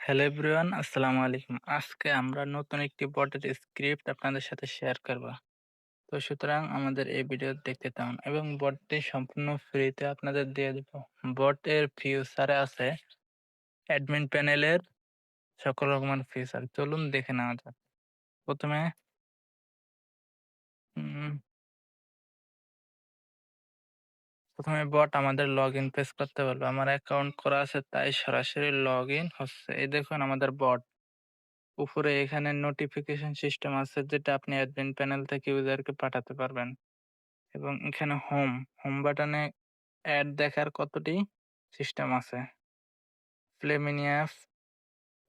Hello everyone, আসসালামু আলাইকুম। আজকে আমরা নতুন একটি বটের স্ক্রিপ্ট আপনাদের সাথে শেয়ার করব। তো সুতরাং আমাদের এই ভিডিও দেখতে থাকুন এবং বটটি সম্পূর্ণ ফ্রিতে আপনাদের দিয়ে দেব। বটের ফিউচারে আছে অ্যাডমিন প্যানেলের সকল রকমের ফিচার চলুন দেখে নেওয়া যাক। প্রথমে প্রথমে বট আমাদের লগ ইন পেজ করতে পারবে আমার অ্যাকাউন্ট করা আছে, তাই সরাসরি লগ ইন হচ্ছে। এই দেখুন আমাদের বট। উপরে এখানে নোটিফিকেশন সিস্টেম আছে, যেটা আপনি অ্যাডমিন প্যানেল থেকে ইউজারকে পাঠাতে পারবেন। এবং এখানে হোম হোম বাটনে অ্যাড দেখার কতটি সিস্টেম আছে? ফ্লেমিনিয়াস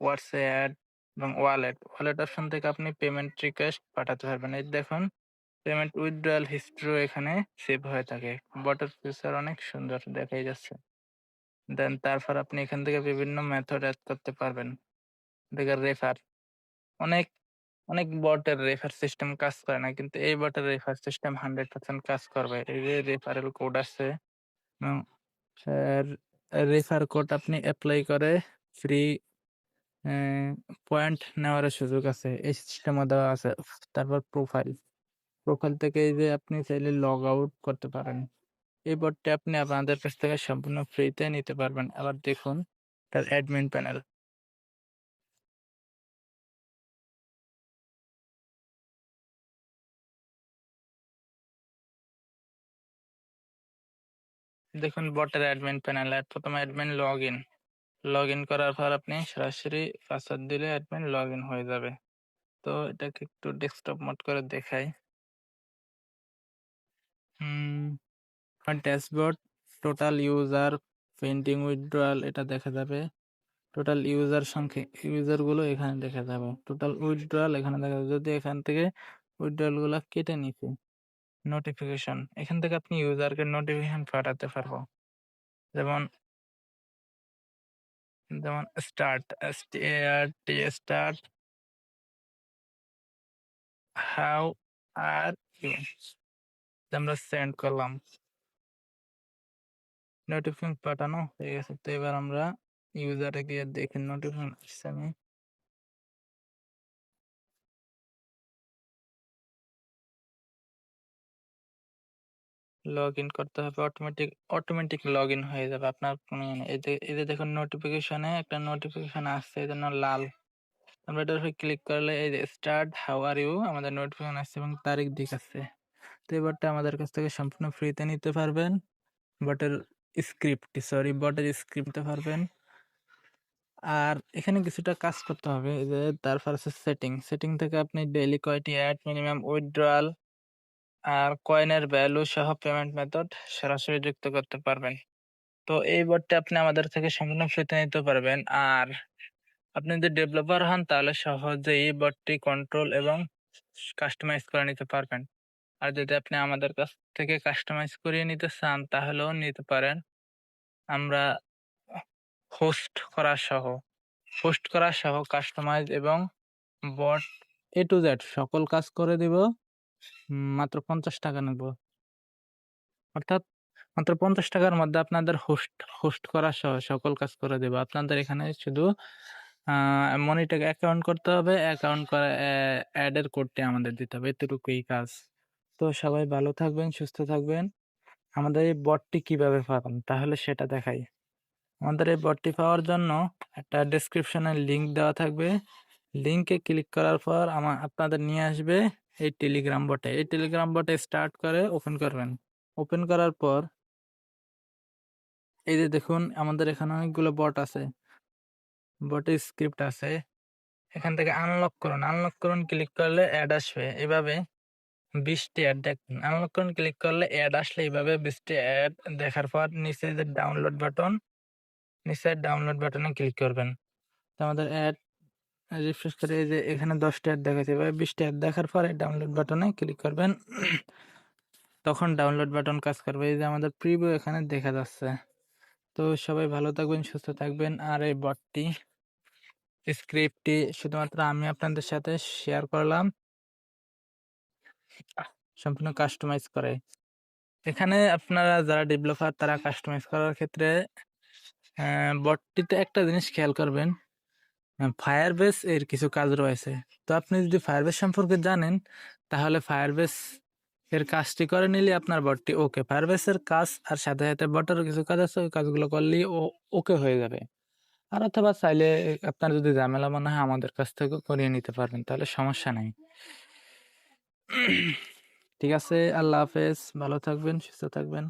হোয়াটসঅ্যাপ অ্যাড এবং ওয়ালেট ওয়ালেট অপশন থেকে আপনি পেমেন্ট রিকোয়েস্ট পাঠাতে পারবেন। এই দেখুন পেমেন্ট উইথড্রয়াল হিস্ট্রিও এখানে সেভ হয়ে থাকে। বটের ফিচার অনেক সুন্দর দেখাই যাচ্ছে। দেন তারপর আপনি এখান থেকে বিভিন্ন মেথড অ্যাড করতে পারবেন। দেখে রেফার অনেক অনেক বটের রেফার সিস্টেম কাজ করে না, কিন্তু এই বটের রেফার সিস্টেম হান্ড্রেড পার্সেন্ট কাজ করবে। এই যে রেফারেল কোড আছে রেফার কোড আপনি অ্যাপ্লাই করে ফ্রি পয়েন্ট নেওয়ার সুযোগ আছে। এই সিস্টেমও দেওয়া আছে। তারপর প্রোফাইল প্রোফাইল থেকে যে আপনি চাইলে লগ আউট করতে পারেন। এই বটটি আপনি আপনাদের কাছ থেকে সম্পূর্ণ ফ্রিতে নিতে পারবেন। আবার দেখুন, তার অ্যাডমিন প্যানেল দেখুন বটের অ্যাডমিন প্যানেল প্রথমে admin log in log in করার পর আপনি সরাসরি পাসওয়ার্ড দিলে অ্যাডমিন লগ ইন হয়ে যাবে। তো এটাকে একটু ডেস্কটপ মোড করে দেখাই। হুম dashboard total user pending withdrawal এটা দেখা যাবে। টোটাল ইউজার সংখ্যা ইউজারগুলো এখানে দেখা যাবে। টোটাল উইথড্রয়াল এখানে দেখা যাবে। যদি এখান থেকে উইথড্রয়ালগুলো কেটে নিছে নোটিফিকেশন এখান থেকে আপনি ইউজারকে নোটিফিকেশন পাঠাতে পারব। যেমন যেমন স্টার্ট টি স্টার্ট হাউ আর ইউ আমরা সেন্ড করলাম। নোটিফিকেশন পাঠানো হয়ে গেছে। তো এবার আমরা ইউজারে গিয়ে দেখি নোটিফিকেশন আসছে আমি। লগ ইন করতে হবে। অটোমেটিক অটোমেটিক লগ ইন হয়ে যাবে আপনার ইয়ে এই যে দেখুন নোটিফিকেশনে একটা নোটিফিকেশন আসছে, এই জন্য লাল। আমরা এটার উপরে ক্লিক করলে এই যে স্টার্ট হাউ আর ইউ আমাদের নোটিফিকেশন আসছে এবং তারিখ দিক দেখাচ্ছে তো এই এবারটা আমাদের কাছ থেকে সম্পূর্ণ ফ্রিতে নিতে পারবেন। বটের স্ক্রিপ্ট সরি বটের স্ক্রিপ্ট নিতে পারবেন। আর এখানে কিছুটা কাজ করতে হবে যে তারপর আছে সেটিং সেটিং থেকে আপনি ডেইলি কয়টি অ্যাড মিনিমাম উইথড্রয়াল আর কয়েনের ভ্যালু সহ পেমেন্ট মেথড সরাসরি যুক্ত করতে পারবেন। তো এই বোর্ডটা আপনি আমাদের থেকে সম্পূর্ণ ফ্রিতে নিতে পারবেন। আর আপনি যদি ডেভেলপার হন, তাহলে সহজেই বোর্ডটি কন্ট্রোল এবং কাস্টমাইজ করে নিতে পারবেন। আর যদি আপনি আমাদের কাছ থেকে কাস্টমাইজ করিয়ে নিতে চান, তাহলেও নিতে পারেন। আমরা হোস্ট করা সহ হোস্ট করা সহ কাস্টমাইজ এবং বট এ টু জেড সকল কাজ করে দিব। মাত্র পঞ্চাশ টাকা নেব। অর্থাৎ মাত্র পঞ্চাশ টাকার মধ্যে আপনাদের হোস্ট হোস্ট করা সহ সকল কাজ করে দেবো। আপনাদের এখানে শুধু মনিটাকে অ্যাকাউন্ট করতে হবে। অ্যাকাউন্ট করা অ্যাডের কোডটি আমাদের দিতে হবে। এতটুকুই কাজ। তো সবাই ভালো থাকবেন, সুস্থ থাকবেন। আমাদের এই বটটি কীভাবে পাবেন? তাহলে সেটা দেখাই। আমাদের এই বটটি পাওয়ার জন্য একটা ডেসক্রিপশনে লিঙ্ক দেওয়া থাকবে। লিংকে ক্লিক করার পর আমার আপনাদের নিয়ে আসবে এই টেলিগ্রাম বটে। এই টেলিগ্রাম বটে স্টার্ট করে ওপেন করবেন। ওপেন করার পর এই যে দেখুন, আমাদের এখানে অনেকগুলো বট আছে। বটের স্ক্রিপ্ট আছে। এখান থেকে আনলক করুন। আনলক করুন ক্লিক করলে অ্যাড আসবে। এভাবে বিশটি অ্যাড দেখুন। আনলক করুন ক্লিক করলে অ্যাড আসলে এইভাবে বিশটি অ্যাড দেখার পর নিচে যে ডাউনলোড বাটন নিচে ডাউনলোড বাটনে ক্লিক করবেন। তো আমাদের অ্যাড রিফ্রেশ করে এই যে এখানে দশটা অ্যাড দেখাচ্ছে, এভাবে বিশটা অ্যাড দেখার পরে ডাউনলোড বাটনে ক্লিক করবেন। তখন ডাউনলোড বাটন কাজ করবে। এই যে আমাদের প্রিভিউ এখানে দেখা যাচ্ছে। তো সবাই ভালো থাকবেন, সুস্থ থাকবেন। আর এই বটটি স্ক্রিপ্টটি শুধুমাত্র আমি আপনাদের সাথে শেয়ার করলাম। সম্পূর্ণ কাস্টমাইজ করে। এখানে আপনারা যারা ডেভেলপার তারা কাস্টমাইজ করার ক্ষেত্রে বটটিতে একটা জিনিস খেয়াল করবেন ফায়ারবেস এর কিছু কাজ রয়েছে। তো আপনি যদি ফায়ার ফায়ারবেস সম্পর্কে জানেন, তাহলে ফায়ারবেস এর কাজটি করে নিলে আপনার বটটি ওকে ফায়ার ফায়ারবেসের কাজ আর সাথে সাথে বটেরও কিছু কাজ আছে, ওই কাজগুলো করলেই ওকে হয়ে যাবে। আর অথবা চাইলে আপনার যদি ঝামেলা মনে হয়, আমাদের কাছ থেকে করিয়ে নিতে পারবেন, তাহলে সমস্যা নাই। ঠিক আছে আল্লাহ হাফেজ ভালো থাকবেন সুস্থ থাকবেন।